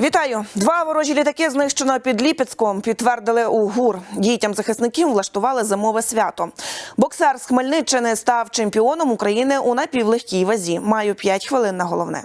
Вітаю! Два ворожі літаки знищено під Ліпецьком. Підтвердили у ГУР. Дітям захисників влаштували зимове свято. Боксер з Хмельниччини став чемпіоном України у напівлегкій вазі. Маю 5 хвилин на головне.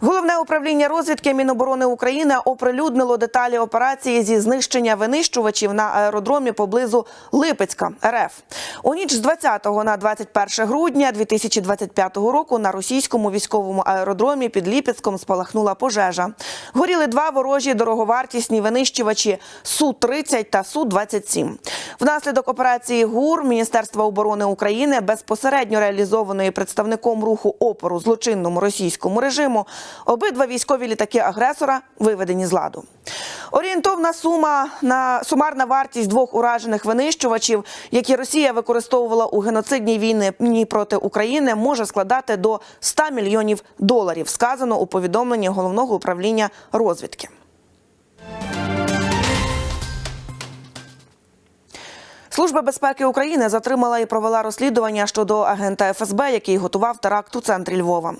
Головне управління розвідки Міноборони України оприлюднило деталі операції зі знищення винищувачів на аеродромі поблизу Липецька РФ. У ніч з 20 на 21 грудня 2025 року на російському військовому аеродромі під Ліпецьком спалахнула пожежа. Горіли два ворожі дороговартісні винищувачі Су-30 та Су-27. Внаслідок операції ГУР Міністерства оборони України безпосередньо реалізованої представником руху опору злочинному російському режиму. Обидва військові літаки агресора виведені з ладу. Орієнтовна сума на сумарна вартість двох уражених винищувачів, які Росія використовувала у геноцидній війні проти України, може складати до 100 мільйонів доларів. Сказано у повідомленні головного управління розвідки. Служба безпеки України затримала і провела розслідування щодо агента ФСБ, який готував теракт у центрі Львова.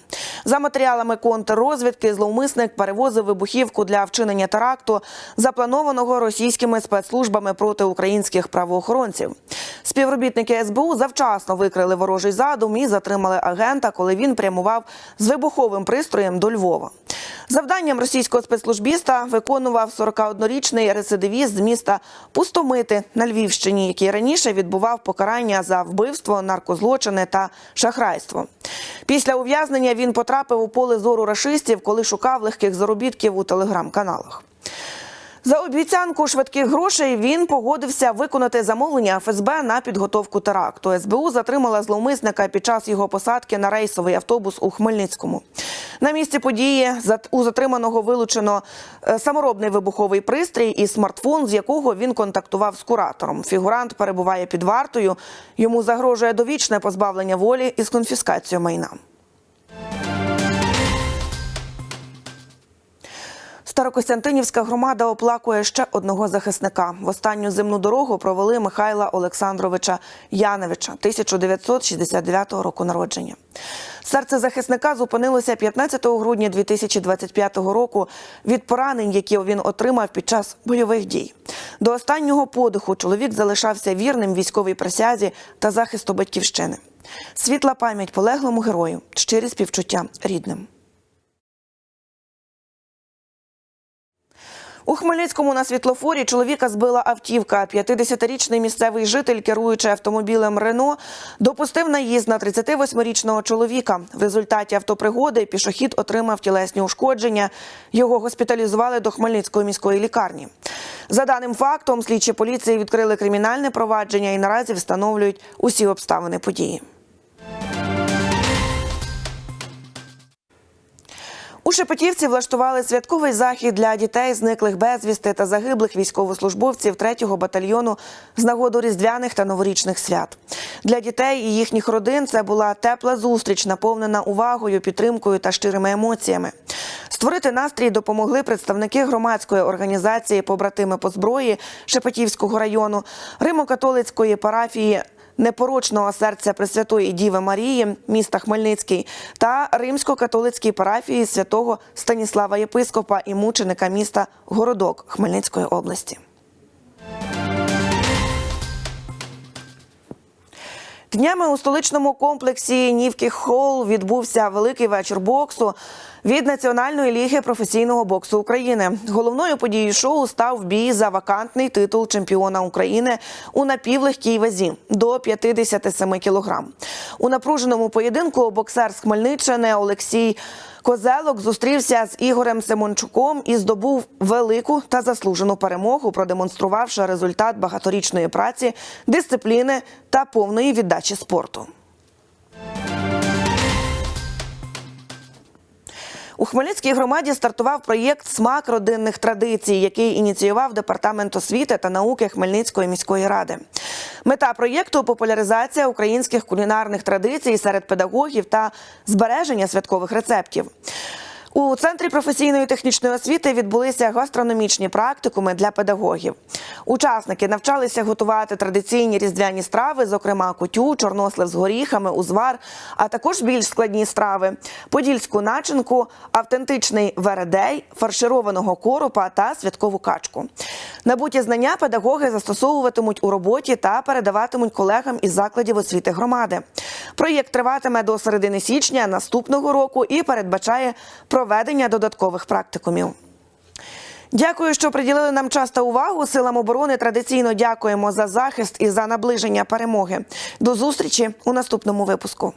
За матеріалами контррозвідки, зловмисник перевозив вибухівку для вчинення теракту, запланованого російськими спецслужбами проти українських правоохоронців. Співробітники СБУ завчасно викрили ворожий задум і затримали агента, коли він прямував з вибуховим пристроєм до Львова. Завданням російського спецслужбіста виконував 41-річний рецидивіст з міста Пустомити на Львівщині, який раніше відбував покарання за вбивство, наркозлочини та шахрайство. Після ув'язнення він потрапив у поле зору рашистів, коли шукав легких заробітків у телеграм-каналах. За обіцянку швидких грошей він погодився виконати замовлення ФСБ на підготовку теракту. СБУ затримала зловмисника під час його посадки на рейсовий автобус у Хмельницькому. На місці події у затриманого вилучено е, саморобний вибуховий пристрій і смартфон, з якого він контактував з куратором. Фігурант перебуває під вартою. Йому загрожує довічне позбавлення волі із конфіскацією майна. Старокостянтинівська громада оплакує ще одного захисника. В останню земну дорогу провели Михайла Олександровича Яневича, 1969 року народження. Серце захисника зупинилося 15 грудня 2025 року від поранень, які він отримав під час бойових дій. До останнього подиху чоловік залишався вірним військовій присязі та захисту батьківщини. Світла пам'ять полеглому герою, щирі співчуття рідним. У Хмельницькому на світлофорі чоловіка збила автівка. 50-річний місцевий житель, керуючи автомобілем Рено, допустив наїзд на 38-річного чоловіка. В результаті автопригоди пішохід отримав тілесні ушкодження. Його госпіталізували до Хмельницької міської лікарні. За даним фактом, слідчі поліції відкрили кримінальне провадження і наразі встановлюють усі обставини події. У Шепетівці влаштували святковий захід для дітей, зниклих безвісти та загиблих військовослужбовців 3-го батальйону з нагоду різдвяних та новорічних свят. Для дітей і їхніх родин це була тепла зустріч, наповнена увагою, підтримкою та щирими емоціями. Створити настрій допомогли представники громадської організації Побратими по зброї Шепетівського району, Римо-католицької парафії непорочного серця Пресвятої Діви Марії міста Хмельницький та римсько-католицькій парафії святого Станіслава Єпископа і мученика міста Городок Хмельницької області. Днями у столичному комплексі Нівки Холл відбувся великий вечір боксу від Національної ліги професійного боксу України. Головною подією шоу став бій за вакантний титул чемпіона України у напівлегкій вазі до 57 кілограм. У напруженому поєдинку боксер з Хмельниччини Олексій Козелок зустрівся з Ігорем Семончуком і здобув велику та заслужену перемогу, продемонструвавши результат багаторічної праці, дисципліни та повної віддачі спорту. У Хмельницькій громаді стартував проєкт Смак родинних традицій, який ініціював департамент освіти та науки Хмельницької міської ради. Мета проєкту популяризація українських кулінарних традицій серед педагогів та збереження святкових рецептів. У центрі професійної технічної освіти відбулися гастрономічні практикуми для педагогів. Учасники навчалися готувати традиційні різдвяні страви, зокрема кутю, чорнослив з горіхами, узвар, а також більш складні страви: подільську начинку, автентичний вередей, фаршированого коропа та святкову качку. Набуті знання педагоги застосовуватимуть у роботі та передаватимуть колегам із закладів освіти громади. Проєкт триватиме до середини січня наступного року і передбачає проведення додаткових практикумів. Дякую, що приділили нам час та увагу. Силам оборони традиційно дякуємо за захист і за наближення перемоги. До зустрічі у наступному випуску.